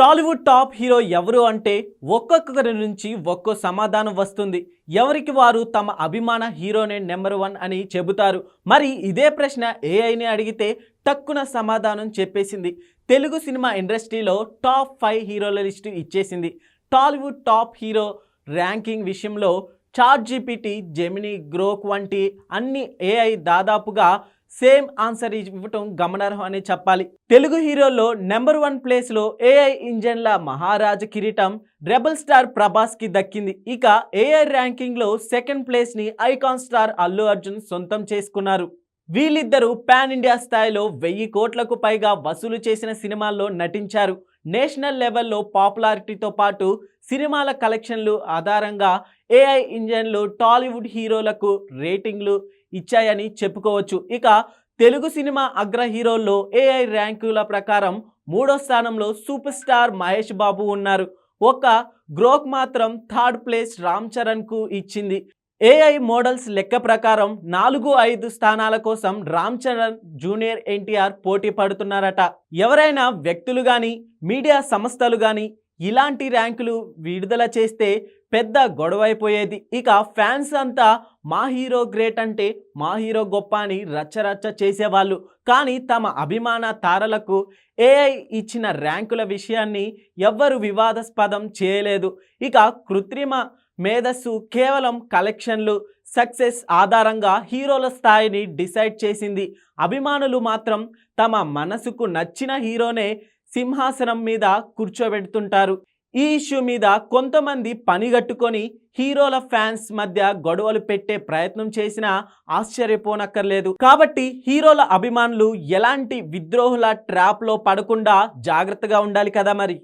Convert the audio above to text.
Tollywood top hero ఎవరు అంటే ఒక్కొక్కరి నుంచి ఒక్కో సమాధానం వస్తుంది. ఎవరికి వారు తమ అభిమాన హీరోనే నెంబర్ వన్ అని చెబుతారు. మరి ఇదే ప్రశ్న ఏఐని అడిగితే టక్కున సమాధానం చెప్పేసింది. తెలుగు సినిమా ఇండస్ట్రీలో టాప్ ఫైవ్ హీరోల లిస్టు ఇచ్చేసింది. టాలీవుడ్ టాప్ హీరో ర్యాంకింగ్ విషయంలో చాట్ జీపీటీ జెమినీ గ్రోక్ వంటి అన్ని ఏఐ దాదాపుగా సేమ్ ఆన్సర్ ఇవ్వటం గమనార్హం అని చెప్పాలి. తెలుగు హీరోల్లో నెంబర్ వన్ ప్లేస్లో ఏఐ ఇంజన్ల మహారాజ కిరీటం రెబల్ స్టార్ ప్రభాస్కి దక్కింది. ఇక ఏఐ ర్యాంకింగ్లో సెకండ్ ప్లేస్ని ఐకాన్ స్టార్ అల్లు అర్జున్ సొంతం చేసుకున్నారు. వీళ్ళిద్దరూ పాన్ ఇండియా స్థాయిలో వెయ్యి కోట్లకు పైగా వసూలు చేసిన సినిమాల్లో నటించారు. నేషనల్ లెవెల్లో పాపులారిటీతో పాటు సినిమాల కలెక్షన్లు ఆధారంగా ఏఐ ఇంజన్లు టాలీవుడ్ హీరోలకు రేటింగ్లు ఇచ్చాయని చెప్పుకోవచ్చు. ఇక తెలుగు సినిమా అగ్ర హీరోల్లో ఏఐ ర్యాంకుల ప్రకారం మూడో స్థానంలో సూపర్ స్టార్ మహేష్ బాబు ఉన్నారు. ఒక గ్రోక్ మాత్రం థర్డ్ ప్లేస్ రామ్ చరణ్కు ఇచ్చింది. ఏఐ మోడల్స్ లెక్క ప్రకారం నాలుగు ఐదు స్థానాల కోసం రామ్ చరణ్ జూనియర్ ఎన్టీఆర్ పోటీ పడుతున్నారట. ఎవరైనా వ్యక్తులు కానీ మీడియా సంస్థలు కానీ ఇలాంటి ర్యాంకులు విడుదల చేస్తే పెద్ద గొడవైపోయేది ఇక ఫ్యాన్స్ అంతా మా హీరో గ్రేట్ అంటే మా హీరో గొప్ప అని రచ్చరచ్చ చేసేవాళ్ళు. కానీ తమ అభిమాన తారలకు ఏఐ ఇచ్చిన ర్యాంకుల విషయాన్ని ఎవ్వరు వివాదాస్పదం చేయలేదు. ఇక కృత్రిమ మేధస్సు కేవలం కలెక్షన్లు సక్సెస్ ఆధారంగా హీరోల స్థాయిని డిసైడ్ చేసింది. అభిమానులు మాత్రం తమ మనసుకు నచ్చిన హీరోనే సింహాసనం మీద కూర్చోబెడుతుంటారు. ఈ ఇష్యూ మీద కొంతమంది పనిగట్టుకొని హీరోల ఫ్యాన్స్ మధ్య గొడవలు పెట్టే ప్రయత్నం చేసినా ఆశ్చర్యపోనక్కర్లేదు. కాబట్టి హీరోల అభిమానులు ఎలాంటి విద్రోహుల ట్రాప్లో పడకుండా జాగ్రత్తగా ఉండాలి కదా మరి?